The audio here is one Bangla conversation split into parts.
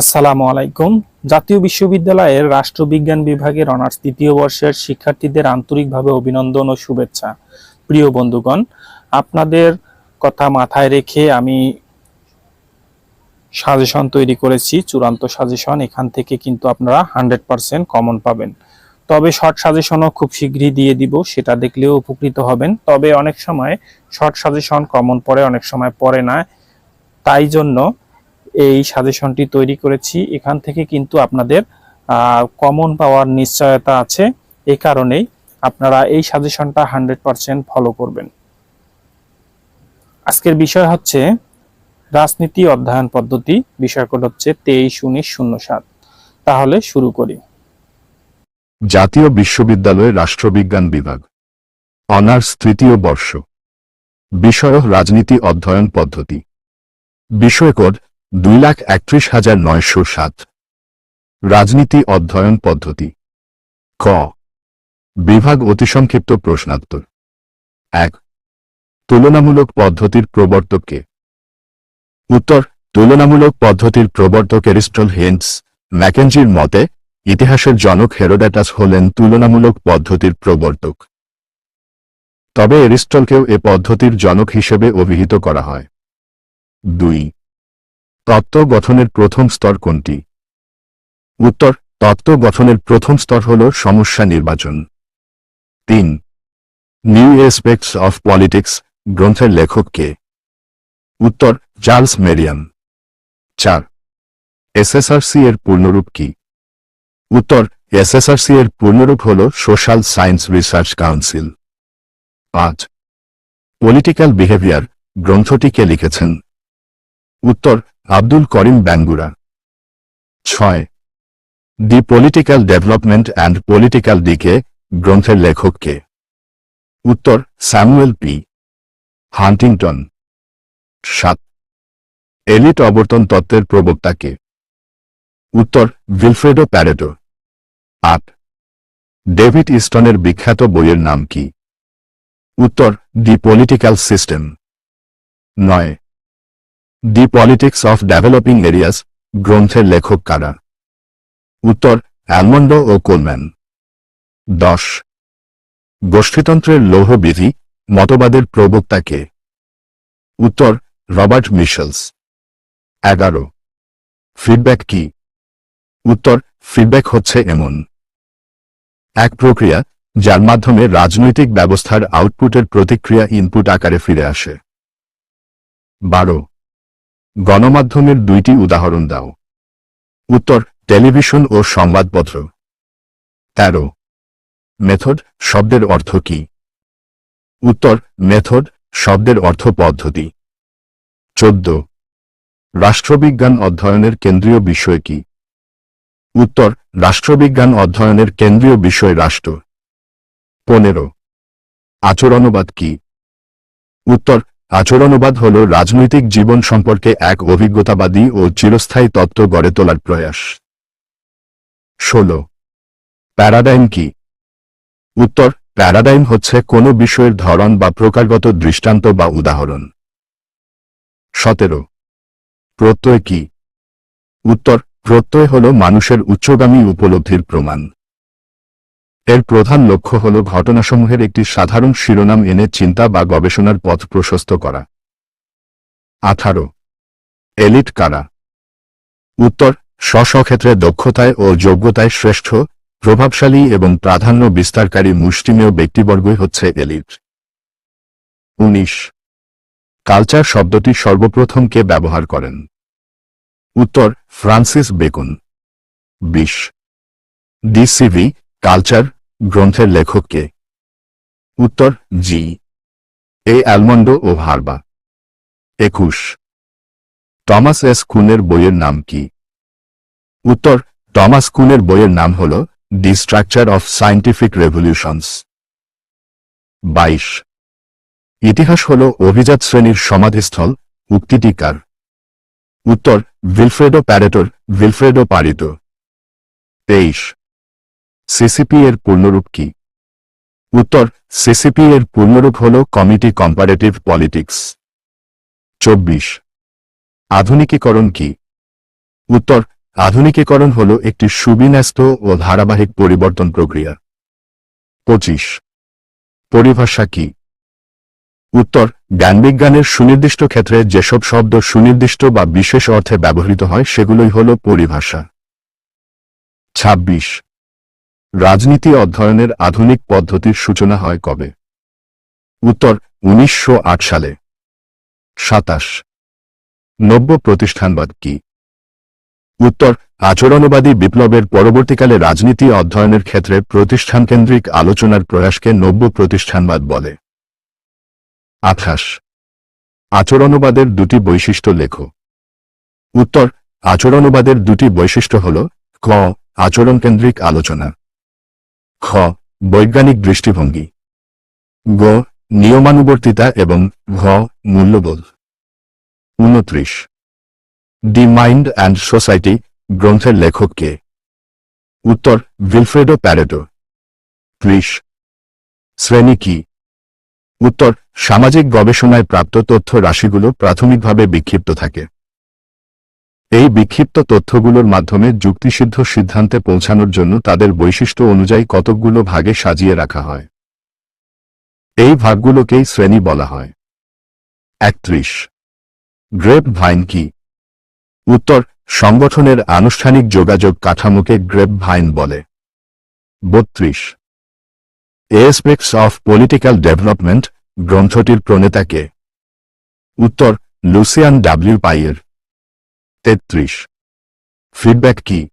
আসসালামু আলাইকুম। জাতীয় বিশ্ববিদ্যালয়ের রাষ্ট্রবিজ্ঞান বিভাগের অনার্স দ্বিতীয় বর্ষের শিক্ষার্থীদের আন্তরিকভাবে অভিনন্দন ও শুভেচ্ছা। প্রিয় বন্ধুগণ, আপনাদের কথা মাথায় রেখে আমি সাজেশন তৈরি করেছি, চূড়ান্ত সাজেশন। এখান থেকে কিন্তু আপনারা হান্ড্রেড পার্সেন্ট কমন পাবেন। তবে শর্ট সাজেশনও খুব শীঘ্রই দিয়ে দিব, সেটা দেখলেও উপকৃত হবেন। তবে অনেক সময় শর্ট সাজেশন কমন পড়ে, অনেক সময় পড়ে না। তাই জন্য এই সাজেশনটি তৈরি করেছি। এখান থেকে কিন্তু আপনাদের কমন পাওয়ার নিশ্চয়তা আছে। এই কারণেই আপনারা এই সাজেশনটা হান্ড্রেড পার্সেন্ট ফলো করবেন। আজকের বিষয় হচ্ছে রাজনীতি অধ্যয়ন পদ্ধতি। বিষয় কোড হচ্ছে তেইশ উনিশ শূন্য সাত। তাহলে শুরু করি। জাতীয় বিশ্ববিদ্যালয়ের রাষ্ট্রবিজ্ঞান বিভাগ। অনার্স তৃতীয় বর্ষ। বিষয় রাজনীতি অধ্যয়ন পদ্ধতি। বিষয় কোড দুই লাখ একত্রিশ হাজার নয়শো সাত। রাজনীতি অধ্যয়ন পদ্ধতি। ক। বিভাগ অতিসংক্ষিপ্ত প্রশ্নাত্তর। এক। তুলনামূলক পদ্ধতির প্রবর্তককে। উত্তর। তুলনামূলক পদ্ধতির প্রবর্তক এরিস্টল হেন্স ম্যাকেঞ্জির মতে, ইতিহাসের জনক হেরোডাটাস হলেন তুলনামূলক পদ্ধতির প্রবর্তক। তবে এরিস্টলকেও এ পদ্ধতির জনক হিসেবে অভিহিত করা হয়। দুই। তত্ত্ব গঠনের প্রথম স্তর কোনটি? উত্তর তত্ত্ব গঠনের প্রথম স্তর হল সমস্যা নির্বাচন। তিন, নিউ এসপেক্টস অফ পলিটিক্স, গ্রন্থের লেখক কে? উত্তর, চার্লস মেরিয়াম। চার, এসএসআরসি এর পূর্ণরূপ কি? উত্তর, এসএসআরসি এর পূর্ণরূপ হল সোশ্যাল সায়েন্স রিসার্চ কাউন্সিল। পাঁচ, পলিটিক্যাল বিহেভিয়ার, গ্রন্থটি কে লিখেছেন? উত্তর আব্দুল করিম ব্যাঙ্গুরা। ছয়। The political development and political decay গ্রন্থের লেখক কে উত্তর, স্যামুয়েল পি। হান্টিংটন। সাত। এলিট অবর্তন তত্ত্বের প্রবক্তা কে উত্তর, ভিলফ্রেডো প্যারেটো আট। ডেভিড ইস্টনের বিখ্যাত বইয়ের নাম কি? উত্তর, দি পলিটিক্যাল সিস্টেম। নয়। The politics of developing areas গ্রন্থের লেখক কারা? উত্তর, অ্যালমন্ডো ও কোলম্যান। দশ। গোষ্ঠীতন্ত্রের লৌহবিধি মতবাদের প্রবক্তা কে? উত্তর, রবার্ট মিশেলস। এগারো। ফিডব্যাক কি? উত্তর, ফিডব্যাক হচ্ছে এমন। এক প্রক্রিয়া, যার মাধ্যমে রাজনৈতিক ব্যবস্থার আউটপুটের প্রতিক্রিয়া ইনপুট আকারে ফিরে আসে। বারো। গণমাধ্যমের দুইটি উদাহরণ দাও। উত্তর, টেলিভিশন ও সংবাদপত্র। তেরো, মেথড, শব্দের অর্থ কি? উত্তর, মেথড, শব্দের অর্থ পদ্ধতি। চোদ্দ, রাষ্ট্রবিজ্ঞান অধ্যয়নের কেন্দ্রীয় বিষয় কি? উত্তর, রাষ্ট্রবিজ্ঞান অধ্যয়নের কেন্দ্রীয় বিষয় রাষ্ট্র। পনেরো, আচরণবাদ কি? উত্তর আচরণবাদ হল রাজনৈতিক জীবন সম্পর্কে এক অভিজ্ঞতাবাদী ও চিরস্থায়ী তত্ত্ব গড়ে তোলার প্রয়াস। ষোল। প্যারাডাইম কি? উত্তর, প্যারাডাইম হচ্ছে কোনো বিষয়ের ধরন বা প্রকারগত দৃষ্টান্ত বা উদাহরণ। সতেরো। প্রত্যয় কি? উত্তর, প্রত্যয় হল মানুষের উচ্চগামী উপলব্ধির প্রমাণ। এর প্রধান লক্ষ্য হল ঘটনাসমূহের একটি সাধারণ শিরোনাম এনে চিন্তা বা গবেষণার পথ প্রশস্ত করা। আঠারো। এলিট কারা? উত্তর স্ব ক্ষেত্রে দক্ষতায় ও যোগ্যতায় শ্রেষ্ঠ, প্রভাবশালী এবং প্রাধান্য বিস্তারকারী মুষ্টিমেয় ব্যক্তিবর্গই হচ্ছে এলিট। উনিশ। কালচার শব্দটি সর্বপ্রথম কে ব্যবহার করেন? উত্তর, ফ্রান্সিস বেকুন। বিশ। ডিসিভি কালচার গ্রন্থের লেখক কে উত্তর, জি। এ অ্যালমন্ডো ও ভারবা একুশ। টমাস এস কুনের বইয়ের নাম কি? উত্তর, টমাস কুনের বইয়ের নাম হল the structure of scientific revolutions. বাইশ। ইতিহাস হল অভিজাত শ্রেণির সমাধিস্থল, উক্তিটি কার? উত্তর, ভিলফ্রেডো প্যারেটোর, ভিলফ্রেডো পারিত। তেইশ। সিসিপি এর পূর্ণরূপ কি? উত্তর সিসিপি এর পূর্ণরূপ হল কমিটি কম্পারেটিভ পলিটিক্স চব্বিশ। আধুনিকীকরণ কি? উত্তর, আধুনিকীকরণ হল একটি সুবিন্যস্ত ও ধারাবাহিক পরিবর্তন প্রক্রিয়া। পঁচিশ। পরিভাষা কি? উত্তর, জ্ঞানবিজ্ঞানের সুনির্দিষ্ট ক্ষেত্রে যেসব শব্দ সুনির্দিষ্ট বা বিশেষ অর্থে ব্যবহৃত হয় সেগুলোই হল পরিভাষা। ২৬ রাজনীতি অধ্যয়নের আধুনিক পদ্ধতির সূচনা হয় কবে? উত্তর, উনিশশো আট সালে। সাতাশ। নব্য প্রতিষ্ঠানবাদ কি? উত্তর, আচরণবাদী বিপ্লবের পরবর্তীকালে রাজনীতি অধ্যয়নের ক্ষেত্রে প্রতিষ্ঠানকেন্দ্রিক আলোচনার প্রয়াসকে নব্য প্রতিষ্ঠানবাদ বলে। আঠাশ। আচরণবাদের দুটি বৈশিষ্ট্য লেখো। উত্তর, আচরণবাদের দুটি বৈশিষ্ট্য হল, ক, আচরণকেন্দ্রিক আলোচনা। খ, বৈজ্ঞানিক দৃষ্টিভঙ্গি। গ, নিয়মানুবর্তিতা এবং ঘ, মূল্যবোধ। উনত্রিশ। দি মাইন্ড অ্যান্ড সোসাইটি, গ্রন্থের লেখক কে? উত্তর, ভিলফ্রেডো প্যারেটো ত্রিশ। শ্রেণি কি? উত্তর, সামাজিক গবেষণায় প্রাপ্ত তথ্য রাশিগুলো প্রাথমিকভাবে বিক্ষিপ্ত থাকে। এই বিক্ষিপ্ত তথ্যগুলোর মাধ্যমে যুক্তিসিদ্ধ সিদ্ধান্তে পৌঁছানোর জন্য তাদের বৈশিষ্ট্য অনুযায়ী কতকগুলো ভাগে সাজিয়ে রাখা হয়। এই ভাগগুলোকেই শ্রেণি বলা হয়। একত্রিশ। গ্রেপ ভাইন কি? উত্তর, সংগঠনের আনুষ্ঠানিক যোগাযোগ কাঠামোকে গ্রেপ ভাইন বলে। বত্রিশ। এসপেক্টস অফ পলিটিক্যাল ডেভেলপমেন্ট গ্রন্থটির প্রণেতাকে। উত্তর, লুসিয়ান ডাব্লিউ পাইয়ের। তেত্রিশ। ফিডব্যাক কি?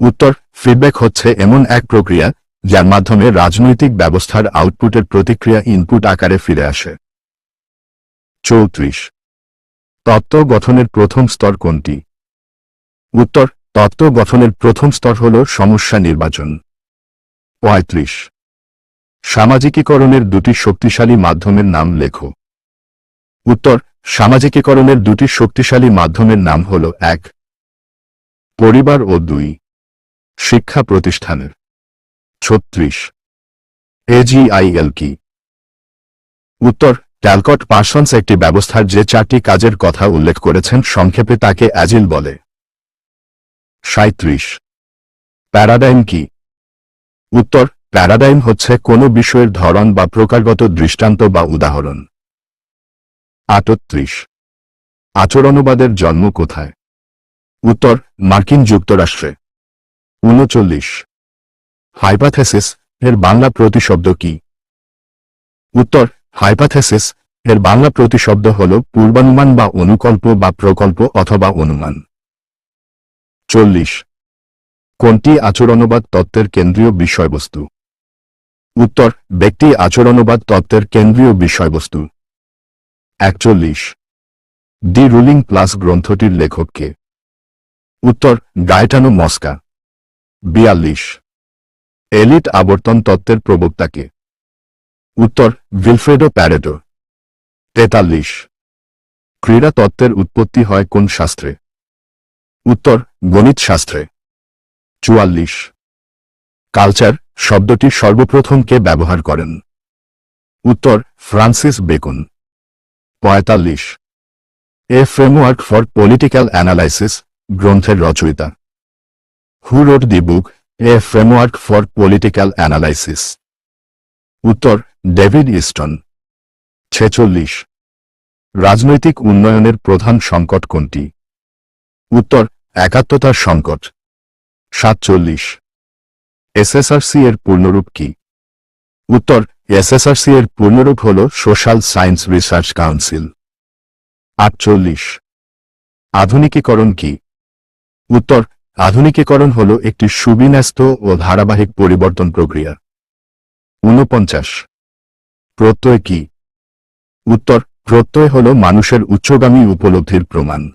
উত্তর ফিডব্যাক হচ্ছে এমন এক প্রক্রিয়া যার মাধ্যমে রাজনৈতিক ব্যবস্থার আউটপুটের প্রতিক্রিয়া ইনপুট আকারে ফিরে আসে। চৌত্রিশ। তত্ত্ব গঠনের প্রথম স্তর কোনটি? উত্তর, তত্ত্ব গঠনের প্রথম স্তর হল সমস্যা নির্বাচন। পঁয়ত্রিশ। সামাজিকীকরণের দুটি শক্তিশালী মাধ্যমের নাম লেখো। উত্তর সামাজিকীকরণের দুটি শক্তিশালী মাধ্যমের নাম হল এক, পরিবার ও দুই, শিক্ষা প্রতিষ্ঠানের। ছত্রিশ এজিআইএল কি? উত্তর ট্যালকট পার্সন্স একটি ব্যবস্থার যে চারটি কাজের কথা উল্লেখ করেছেন, সংক্ষেপে তাকে অ্যাজিল বলে। সাঁত্রিশ প্যারাডাইম কি? উত্তর, প্যারাডাইম হচ্ছে কোনো বিষয়ের ধরন বা প্রকারগত দৃষ্টান্ত বা উদাহরণ। আটত্রিশ। আচরণবাদের জন্ম কোথায়? উত্তর, মার্কিন যুক্তরাষ্ট্রে। উনচল্লিশ। হাইপাথেসিস এর বাংলা প্রতিশব্দ কি? উত্তর, হাইপাথেসিস এর বাংলা প্রতিশব্দ হল পূর্বানুমান বা অনুকল্প বা প্রকল্প অথবা অনুমান। চল্লিশ। কোনটি আচরণবাদ তত্ত্বের কেন্দ্রীয় বিষয়বস্তু? উত্তর, ব্যক্তি আচরণবাদ তত্ত্বের কেন্দ্রীয় বিষয়বস্তু। একচল্লিশ। দি রুলিং প্লাস গ্রন্থটির লেখককে। উত্তর, গায়টানো মস্কা। বিয়াল্লিশ। এলিট আবর্তন তত্ত্বের প্রবক্তাকে। উত্তর, ভিলফ্রেডো প্যারেডো। তেতাল্লিশ। ক্রীড়া তত্ত্বের উৎপত্তি হয় কোন শাস্ত্রে? উত্তর, গণিত শাস্ত্রে। চুয়াল্লিশ। কালচার শব্দটি সর্বপ্রথম কে ব্যবহার করেন? উত্তর, ফ্রান্সিস বেকুন। পঁয়তাল্লিশ। A framework for political analysis গ্রন্থের রচয়িতা। Who wrote the book a framework for political analysis উত্তর, ডেভিড ইস্টন। ছেচল্লিশ। রাজনৈতিক উন্নয়নের প্রধান সংকট কোনটি? উত্তর, একাত্মতার সংকট। সাতচল্লিশ। এসএসআরসি এর পূর্ণরূপ কি? উত্তর এসএসআরসি এর পূর্ণরূপ হল সোশ্যাল সায়েন্স রিসার্চ কাউন্সিল। আটচল্লিশ। আধুনিকীকরণ কি? উত্তর, আধুনিকীকরণ হল একটি সুবিন্যস্ত ও ধারাবাহিক পরিবর্তন প্রক্রিয়া। ঊনপঞ্চাশ। প্রত্যয় কি? উত্তর, প্রত্যয় হল মানুষের উচ্চগামী উপলব্ধির প্রমাণ।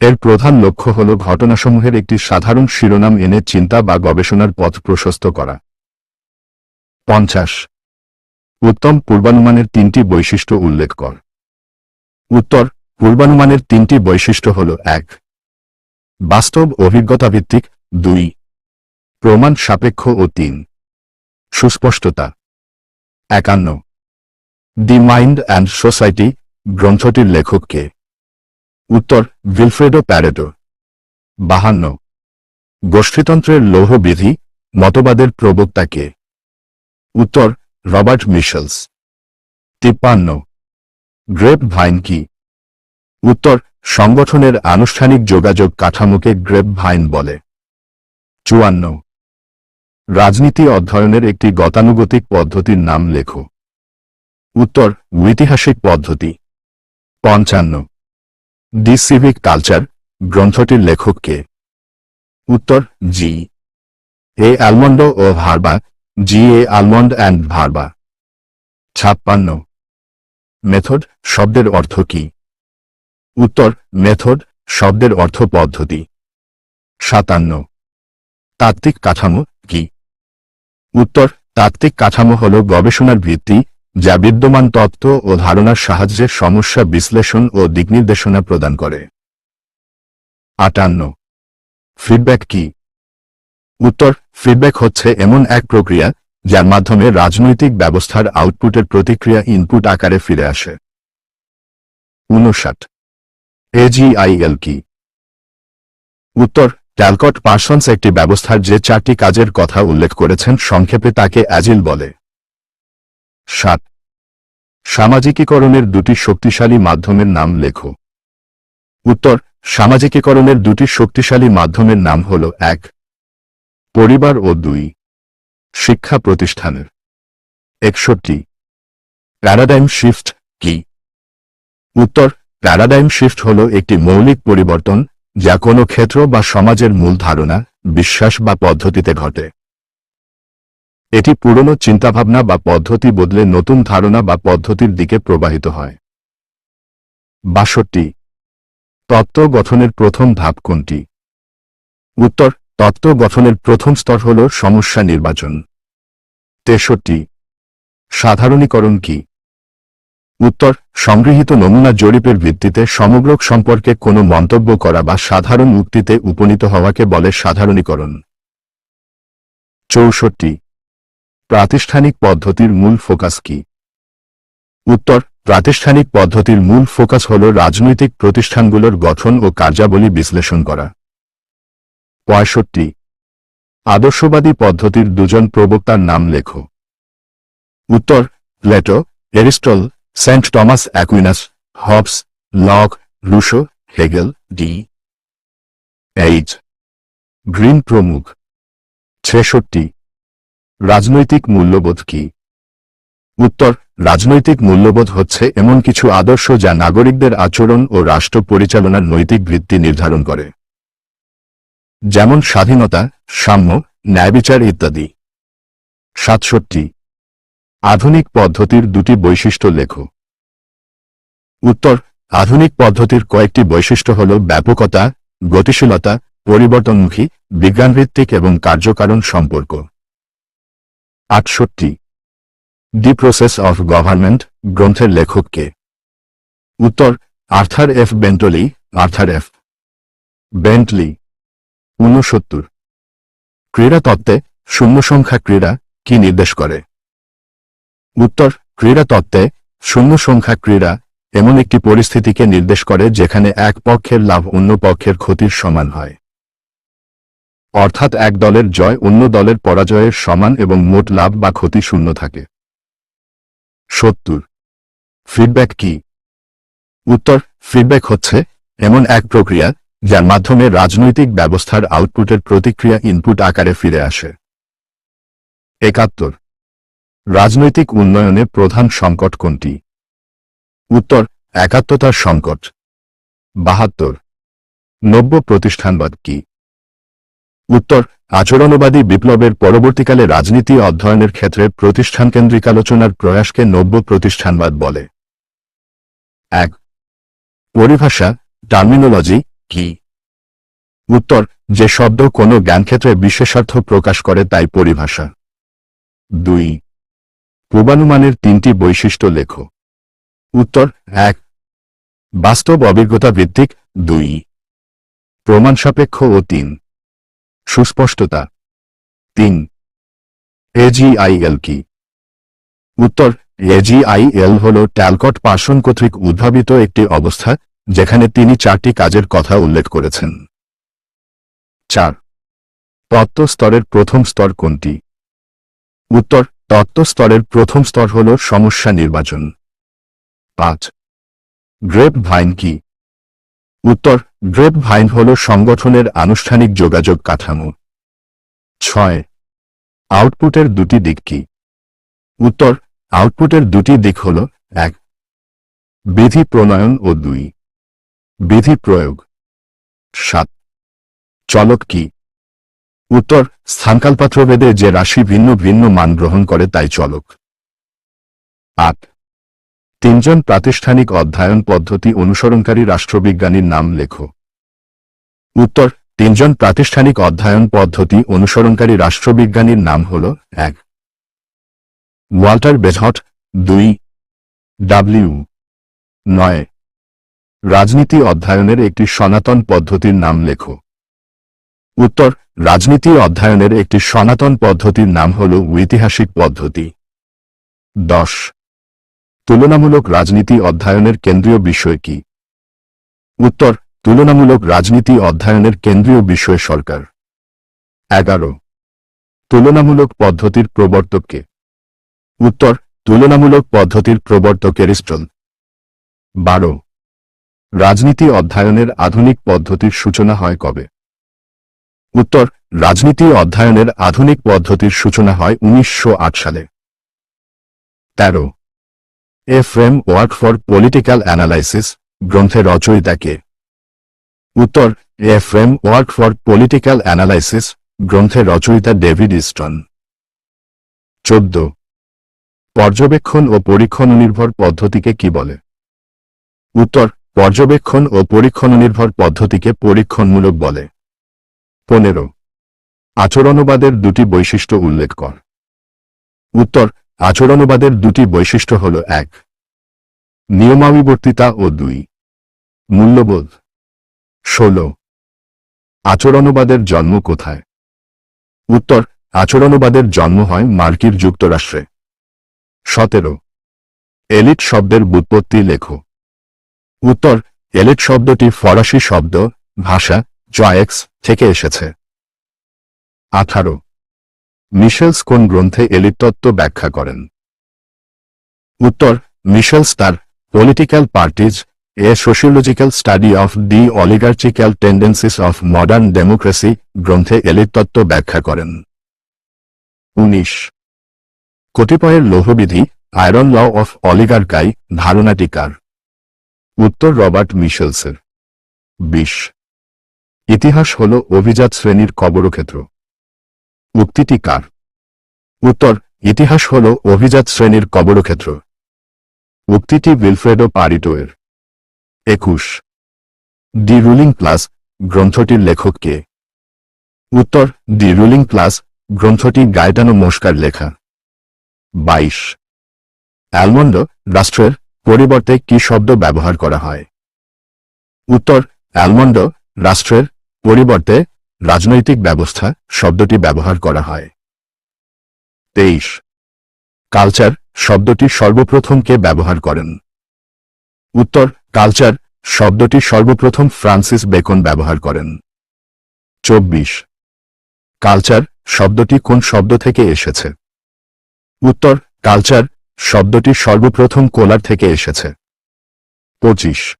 এর প্রধান লক্ষ্য হল ঘটনাসমূহের একটি সাধারণ শিরোনাম এনে চিন্তা বা গবেষণার পথ প্রশস্ত করা। পঞ্চাশ। উত্তম পূর্বানুমানের তিনটি বৈশিষ্ট্য উল্লেখ কর। উত্তর, পূর্বানুমানের তিনটি বৈশিষ্ট্য হল এক। বাস্তব অভিজ্ঞতাভিত্তিক দুই। প্রমাণ সাপেক্ষ ও তিন। সুস্পষ্টতা। একান্ন। দি মাইন্ড অ্যান্ড সোসাইটি গ্রন্থটির লেখককে উত্তর, ভিলফ্রেডো প্যারেডো। বাহান্ন। গোষ্ঠীতন্ত্রের লৌহবিধি মতবাদের প্রবক্তা কে? উত্তর, রবার্ট মিশেলস। তিপ্পান্ন, গ্রেপ ভাইন কি? উত্তর, সংগঠনের আনুষ্ঠানিক যোগাযোগ কাঠামোকে গ্রেপ ভাইন বলে। চুয়ান্ন, রাজনীতি অধ্যয়নের একটি গতানুগতিক পদ্ধতির নাম লেখো। উত্তর, ঐতিহাসিক পদ্ধতি। পঞ্চান্ন, দি সিভিক কালচার, গ্রন্থটির লেখক কে? উত্তর, G. A Almond O Verba G A Almond and Verba. ছাপ্পান্ন। মেথড শব্দের অর্থ কি? উত্তর, মেথড শব্দের অর্থ পদ্ধতি। সাতান্ন। তাত্ত্বিক কাঠামো কি? উত্তর, তাত্ত্বিক কাঠামো হল গবেষণার ভিত্তি যা বিদ্যমান তত্ত্ব ও ধারণার সাহায্যে সমস্যা বিশ্লেষণ ও দিকনির্দেশনা প্রদান করে। আটান্ন। ফিডব্যাক কি? উত্তর ফিডব্যাক হচ্ছে এমন এক প্রক্রিয়া যার মাধ্যমে রাজনৈতিক ব্যবস্থার আউটপুটের প্রতিক্রিয়া ইনপুট আকারে ফিরে আসে। উনষাট। এজিআইএল কি? উত্তর ট্যালকট পার্সন্স একটি ব্যবস্থার যে চারটি কাজের কথা উল্লেখ করেছেন, সংক্ষেপে তাকে অ্যাজিল বলে। সাত সামাজিকীকরণের দুটি শক্তিশালী মাধ্যমের নাম লেখো। উত্তর, সামাজিকীকরণের দুটি শক্তিশালী মাধ্যমের নাম হল এক পরিবার ও দুই শিক্ষা প্রতিষ্ঠানের। একষট্টি প্যারাডাইম শিফট কি? উত্তর প্যারাডাইম শিফট হল একটি মৌলিক পরিবর্তন যা কোনো ক্ষেত্র বা সমাজের মূল ধারণা, বিশ্বাস বা পদ্ধতিতে ঘটে। এটি পুরনো চিন্তাভাবনা বা পদ্ধতি বদলে নতুন ধারণা বা পদ্ধতির দিকে প্রবাহিত হয়। বাষট্টি, তত্ত্ব গঠনের প্রথম ধাপ কোনটি? উত্তর তত্ত্ব গঠনের প্রথম স্তর হল সমস্যা নির্বাচন। তেষট্টি। সাধারণীকরণ কি? উত্তর, সংগৃহীত নমুনা জরিপের ভিত্তিতে সমগ্র সম্পর্কে কোনো মন্তব্য করা বা সাধারণ উক্তিতে উপনীত হওয়াকে বলে সাধারণীকরণ। চৌষট্টি। প্রাতিষ্ঠানিক পদ্ধতির মূল ফোকাস কি? উত্তর, প্রাতিষ্ঠানিক পদ্ধতির মূল ফোকাস হল রাজনৈতিক প্রতিষ্ঠানগুলোর গঠন ও কার্যাবলী বিশ্লেষণ করা। পঁয়ষট্টি। আদর্শবাদী পদ্ধতির দুজন প্রবক্তার নাম লেখো। উত্তর, Plato, Aristotle, Saint Thomas Aquinas, Hobbes, Locke, Rousseau, Hegel, D. H. Green প্রমুখ। ছেষট্টি। রাজনৈতিক মূল্যবোধ কি? উত্তর, রাজনৈতিক মূল্যবোধ হচ্ছে এমন কিছু আদর্শ যা নাগরিকদের আচরণ ও রাষ্ট্র পরিচালনার নৈতিক ভিত্তি নির্ধারণ করে। যেমন স্বাধীনতা, সাম্য, ন্যায়বিচার ইত্যাদি। সাতষট্টি। আধুনিক পদ্ধতির দুটি বৈশিষ্ট্য লেখো। উত্তর, আধুনিক পদ্ধতির কয়েকটি বৈশিষ্ট্য হল ব্যাপকতা, গতিশীলতা, পরিবর্তনমুখী, বিজ্ঞানভিত্তিক এবং কার্যকারণ সম্পর্ক। আটষট্টি। দি প্রসেস অফ গভর্নমেন্ট গ্রন্থের লেখক কে উত্তর, Arthur F Bentley, Arthur F. Bentley. ঊনসত্তর। ক্রীড়া তত্ত্বে শূন্য সংখ্যা ক্রীড়া কি নির্দেশ করে? উত্তর, ক্রীড়া তত্ত্বে শূন্য সংখ্যা ক্রীড়া এমন একটি পরিস্থিতিকে নির্দেশ করে যেখানে এক পক্ষের লাভ অন্য পক্ষের ক্ষতির সমান হয়। অর্থাৎ এক দলের জয় অন্য দলের পরাজয়ের সমান এবং মোট লাভ বা ক্ষতি শূন্য থাকে। সত্তর। ফিডব্যাক কি? উত্তর, ফিডব্যাক হচ্ছে এমন এক প্রক্রিয়া যার মাধ্যমে রাজনৈতিক ব্যবস্থার আউটপুটের প্রতিক্রিয়া ইনপুট আকারে ফিরে আসে। একাত্তর। রাজনৈতিক উন্নয়নে প্রধান সংকট কোনটি? উত্তর, একাত্মতার সংকট। বাহাত্তর। নব্য প্রতিষ্ঠানবাদ কি? উত্তর, আচরণবাদী বিপ্লবের পরবর্তীকালে রাজনীতি অধ্যয়নের ক্ষেত্রে প্রতিষ্ঠানকেন্দ্রিক আলোচনার প্রয়াসকে নব্য প্রতিষ্ঠানবাদ বলে। এক। পরিভাষা, টার্মিনোলজি কি? উত্তর, যে শব্দ কোনো জ্ঞানক্ষেত্রে বিশেষার্থ প্রকাশ করে তাই পরিভাষা। দুই, পূর্বানুমানের তিনটি বৈশিষ্ট্য লেখো। উত্তর, এক, বাস্তব অভিজ্ঞতা ভিত্তিক। দুই, প্রমাণ সাপেক্ষ ও তিন, সুস্পষ্টতা। তিন এজিআইএল কি? উত্তর এজিআইএল হল ট্যালকট পার্সন কর্তৃক উদ্ভাবিত একটি অবস্থা যেখানে তিনি চারটি কাজের কথা উল্লেখ করেছেন। চার, তত্ত্ব স্তরের প্রথম স্তর কোনটি? উত্তর, তত্ত্ব স্তরের প্রথম স্তর হল সমস্যা নির্বাচন। পাঁচ, গ্রেপ ভাইন কি? উত্তর, গ্রেপ ভাইন হল সংগঠনের আনুষ্ঠানিক যোগাযোগ কাঠামো। ছয়, আউটপুটের দুটি দিক কি? উত্তর, আউটপুটের দুটি দিক হল এক, বিধি প্রণয়ন ও দুই। বিধি প্রয়োগ। সাত। চলক কি? উত্তর স্থানকালপাত্রভেদে যে রাশি ভিন্ন ভিন্ন মান গ্রহণ করে তাই চলক। আট। তিনজন প্রাতিষ্ঠানিক অধ্যয়ন পদ্ধতি অনুসরণকারী রাষ্ট্রবিজ্ঞানীর নাম লেখো। উত্তর, তিনজন প্রাতিষ্ঠানিক অধ্যয়ন পদ্ধতি অনুসরণকারী রাষ্ট্রবিজ্ঞানীর নাম হল এক। ওয়াল্টার বেঝট দুই। ডাব্লিউ। নয়। রাজনীতি অধ্যয়নের একটি সনাতন পদ্ধতির নাম লেখো। উত্তর, রাজনীতি অধ্যয়নের একটি সনাতন পদ্ধতির নাম হল ঐতিহাসিক পদ্ধতি। দশ, তুলনামূলক রাজনীতি অধ্যয়নের কেন্দ্রীয় বিষয় কি? উত্তর, তুলনামূলক রাজনীতি অধ্যয়নের কেন্দ্রীয় বিষয় সরকার। এগারো, তুলনামূলক পদ্ধতির প্রবর্তককে উত্তর, তুলনামূলক পদ্ধতির প্রবর্তক এরিস্টল বারো রাজনীতি অধ্যয়নের আধুনিক পদ্ধতির সূচনা হয় কবে? উত্তর, রাজনীতি অধ্যয়নের আধুনিক পদ্ধতির সূচনা হয় উনিশশো আট সালে। তেরো a framework for political analysis গ্রন্থের রচয়িতাকে উত্তর a framework for political analysis গ্রন্থের রচয়িতা ডেভিড ইস্টন। চোদ্দ, পর্যবেক্ষণ ও পরীক্ষণ নির্ভর পদ্ধতিকে কি বলে? উত্তর পর্যবেক্ষণ ও পরীক্ষণ নির্ভর পদ্ধতিকে পরীক্ষণমূলক বলে। পনেরো। আচরণবাদের দুটি বৈশিষ্ট্য উল্লেখ কর। উত্তর, আচরণবাদের দুটি বৈশিষ্ট্য হল এক নিয়মাবিবর্তিতা ও দুই, মূল্যবোধ। ষোল। আচরণবাদের জন্ম কোথায়? উত্তর, আচরণবাদের জন্ম হয় মার্কিন যুক্তরাষ্ট্রে। সতেরো। এলিট শব্দের বুৎপত্তি লেখো। উত্তর, এলেট শব্দটি ফরাসি শব্দ, ভাষা, জয়েক্স থেকে এসেছে। আঠারো, মিশেলস কোন গ্রন্থে এলিট তত্ত্ব ব্যাখ্যা করেন? উত্তর, মিশেলস তার political parties a sociological study of the oligarchical tendencies of modern democracy গ্রন্থে এলিট তত্ত্ব ব্যাখ্যা করেন। উনিশ, কতিপয়ের লৌহবিধি আয়রন ল অফ অলিগার্কাই ধারণাটি কার? উত্তর রবার্ট মিশেলসের। বিশ। ইতিহাস হল অভিজাত শ্রেণির কবরক্ষেত্র। উক্তিটি কার? উত্তর, ইতিহাস হল অভিজাত শ্রেণির কবরক্ষেত্র। উক্তিটি উইলফ্রেডো পারিটোয়ের। একুশ। দি রুলিং ক্লাস, গ্রন্থটির লেখক কে? উত্তর, দি রুলিং ক্লাস, গ্রন্থটি গায়টানো মস্কার লেখা। বাইশ। অ্যালমন্ড রাষ্ট্রের পরিবর্তে কি শব্দ ব্যবহার করা হয়? উত্তর, অ্যালমন্ড রাষ্ট্রের পরিবর্তে রাজনৈতিক ব্যবস্থা শব্দটি ব্যবহার করা হয়। তেইশ, কালচার শব্দটি সর্বপ্রথম কে ব্যবহার করেন? উত্তর, কালচার শব্দটি সর্বপ্রথম ফ্রান্সিস বেকন ব্যবহার করেন। চব্বিশ, কালচার শব্দটি কোন শব্দ থেকে এসেছে? উত্তর, কালচার শব্দটি সর্বপ্রথম কোলার থেকে এসেছে। পঁচিশ।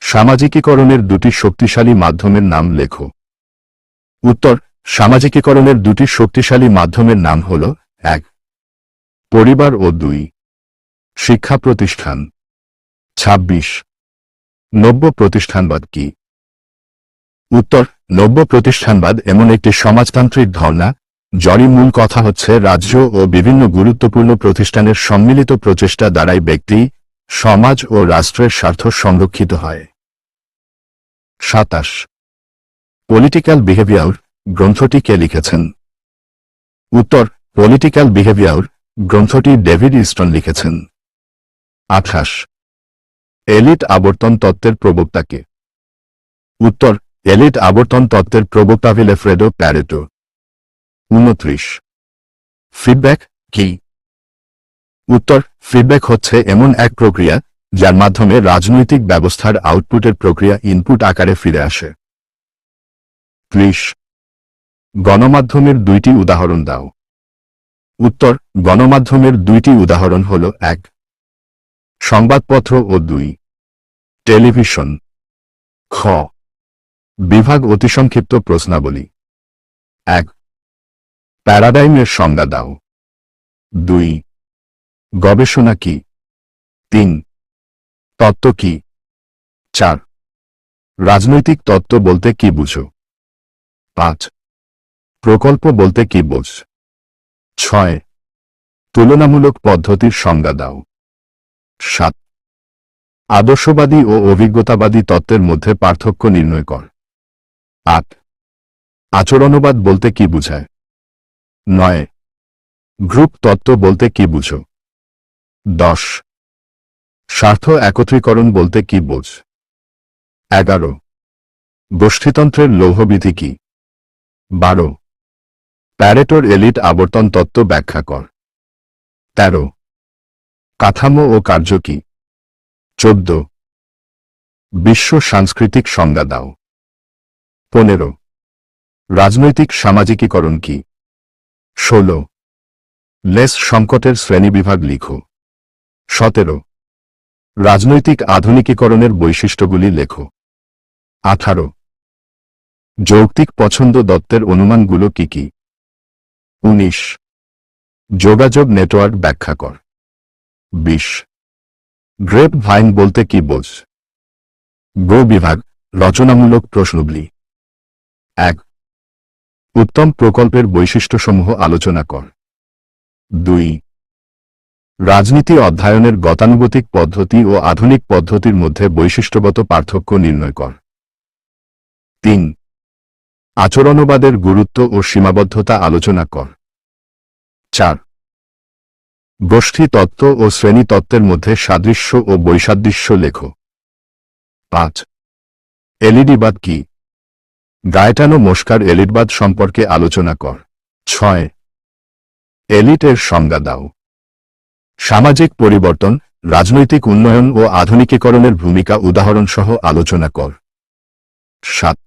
সামাজিকীকরণের দুটি শক্তিশালী মাধ্যমের নাম লেখো। উত্তর, সামাজিকীকরণের দুটি শক্তিশালী মাধ্যমের নাম হল এক। পরিবার ও দুই। শিক্ষা প্রতিষ্ঠান। ২৬ নব্য প্রতিষ্ঠানবাদ কি? উত্তর, নব্য প্রতিষ্ঠানবাদ এমন একটি সমাজতান্ত্রিক ধারণা জরি মূল কথা হচ্ছে, রাজ্য ও বিভিন্ন গুরুত্বপূর্ণ প্রতিষ্ঠানের সম্মিলিত প্রচেষ্টা দ্বারাই ব্যক্তি, সমাজ ও রাষ্ট্রের স্বার্থ সংরক্ষিত হয়। সাতাশ। পলিটিক্যাল বিহেভিয়ার গ্রন্থটি কে লিখেছেন। উত্তর পলিটিক্যাল বিহেভিয়ার গ্রন্থটি ডেভিড ইস্টন লিখেছেন। আঠাশ। এলিট আবর্তন তত্ত্বের প্রবক্তাকে। উত্তর এলিট আবর্তন তত্ত্বের প্রবক্তা ভিলেফ্রেডো প্যারেটো। উনত্রিশ। ফিডব্যাক কি? উত্তর ফিডব্যাক হচ্ছে এমন এক প্রক্রিয়া যার মাধ্যমে রাজনৈতিক ব্যবস্থার আউটপুটের প্রক্রিয়া ইনপুট আকারে ফিরে আসে। ত্রিশ। গণমাধ্যমের দুইটি উদাহরণ দাও। উত্তর, গণমাধ্যমের দুইটি উদাহরণ হল এক। সংবাদপত্র ও দুই। টেলিভিশন। খ। বিভাগ অতিসংক্ষিপ্ত প্রশ্নাবলী। এক। প্যারাডাইমের সংজ্ঞা দাও। দুই, গবেষণা কি? তিন, তত্ত্ব কি? চার, রাজনৈতিক তত্ত্ব বলতে কি বুঝো? পাঁচ, প্রকল্প বলতে কি বোঝ? ছয়, তুলনামূলক পদ্ধতির সংজ্ঞা দাও। সাত, আদর্শবাদী ও অভিজ্ঞতাবাদী তত্ত্বের মধ্যে পার্থক্য নির্ণয় কর। আট, আচরণবাদ বলতে কি বুঝায়? নয়। গ্রুপ তত্ত্ব বলতে কি বুঝো? দশ। স্বার্থ একত্রীকরণ বলতে কি বোঝ? এগারো। গোষ্ঠীতন্ত্রের লৌহবিধি কি? বারো। প্যারেটোর এলিট আবর্তন তত্ত্ব ব্যাখ্যা কর। তেরো। কাঠামো ও কার্য কি? চোদ্দ। বিশ্ব সাংস্কৃতিক সংজ্ঞা দাও। পনেরো। রাজনৈতিক সামাজিকীকরণ কি? ষোলো। লেস সংকটের শ্রেণীবিভাগ লিখো। সতেরো। রাজনৈতিক আধুনিকীকরণের বৈশিষ্ট্যগুলি লেখো। আঠারো। যৌক্তিক পছন্দ দত্তের অনুমানগুলো কি কি? উনিশ। যোগাযোগ নেটওয়ার্ক ব্যাখ্যা কর। বিশ। গ্রেপ ভাইন বলতে কি বোঝ? গো বিভাগ, রচনামূলক প্রশ্নগুলি। এক। উত্তম প্রকল্পের বৈশিষ্ট্যসমূহ আলোচনা কর। দুই। রাজনীতি অধ্যয়নের গতানুগতিক পদ্ধতি ও আধুনিক পদ্ধতির মধ্যে বৈশিষ্ট্যগত পার্থক্য নির্ণয় কর। তিন। আচরণবাদের গুরুত্ব ও সীমাবদ্ধতা আলোচনা কর। চার। গোষ্ঠী তত্ত্ব ও শ্রেণি তত্ত্বের মধ্যে সাদৃশ্য ও বৈসাদৃশ্য লেখো। পাঁচ। এলইডিবাদ কি? গায়েটানো মস্কার এলিটবাদ সম্পর্কে আলোচনা কর। ছয়, এলিটের সংজ্ঞা দাও। সামাজিক পরিবর্তন, রাজনৈতিক উন্নয়ন ও আধুনিকীকরণের ভূমিকা উদাহরণসহ আলোচনা কর। সাত,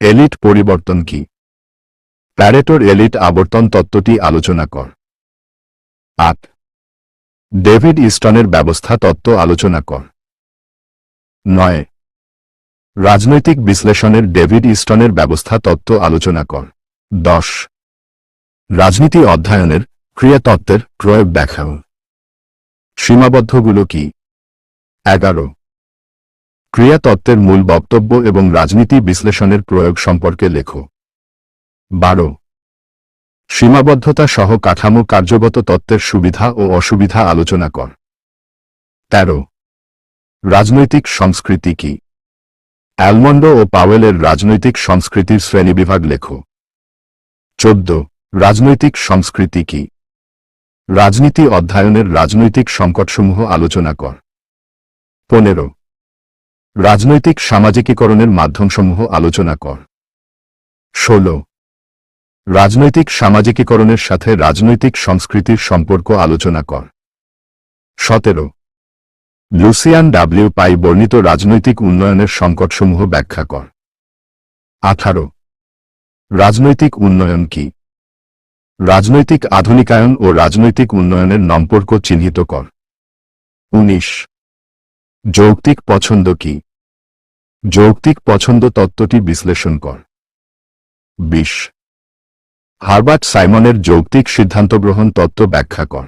এলিট পরিবর্তন কি? প্যারেটোর এলিট আবর্তন তত্ত্বটি আলোচনা কর। আট, ডেভিড ইস্টনের ব্যবস্থা তত্ত্ব আলোচনা কর। নয় রাজনৈতিক বিশ্লেষণের ডেভিড ইস্টনের ব্যবস্থা তত্ত্ব আলোচনা কর। দশ। রাজনীতি অধ্যয়নের ক্রিয়াতত্ত্বের প্রয়োগ দেখাও সীমাবদ্ধগুলো কি? এগারো। ক্রিয়াতত্ত্বের মূল বক্তব্য এবং রাজনীতি বিশ্লেষণের প্রয়োগ সম্পর্কে লেখো। বারো। সীমাবদ্ধতা সহ কাঠামো কার্যগত তত্ত্বের সুবিধা ও অসুবিধা আলোচনা কর। তেরো। রাজনৈতিক সংস্কৃতি কি? অ্যালমন্ডো ও পাওয়েলের রাজনৈতিক সংস্কৃতির শ্রেণীবিভাগ লেখো। চোদ্দ, রাজনৈতিক সংস্কৃতি কি? রাজনীতি অধ্যয়নের রাজনৈতিক সংকটসমূহ আলোচনা কর। পনেরো, রাজনৈতিক সামাজিকীকরণের মাধ্যমসমূহ আলোচনা কর। ষোলো, রাজনৈতিক সামাজিকীকরণের সাথে রাজনৈতিক সংস্কৃতির সম্পর্ক আলোচনা কর। সতেরো লুসিয়ান ডাব্লিউ পাই বর্ণিত রাজনৈতিক উন্নয়নের সংকটসমূহ ব্যাখ্যা কর। আঠারো। রাজনৈতিক উন্নয়ন কি? রাজনৈতিক আধুনিকায়ন ও রাজনৈতিক উন্নয়নের সম্পর্ক চিহ্নিত কর। উনিশ। যৌক্তিক পছন্দ কি? যৌক্তিক পছন্দ তত্ত্বটি বিশ্লেষণ কর। বিশ। হারবার্ট সাইমনের যৌক্তিক সিদ্ধান্ত গ্রহণ তত্ত্ব ব্যাখ্যা কর।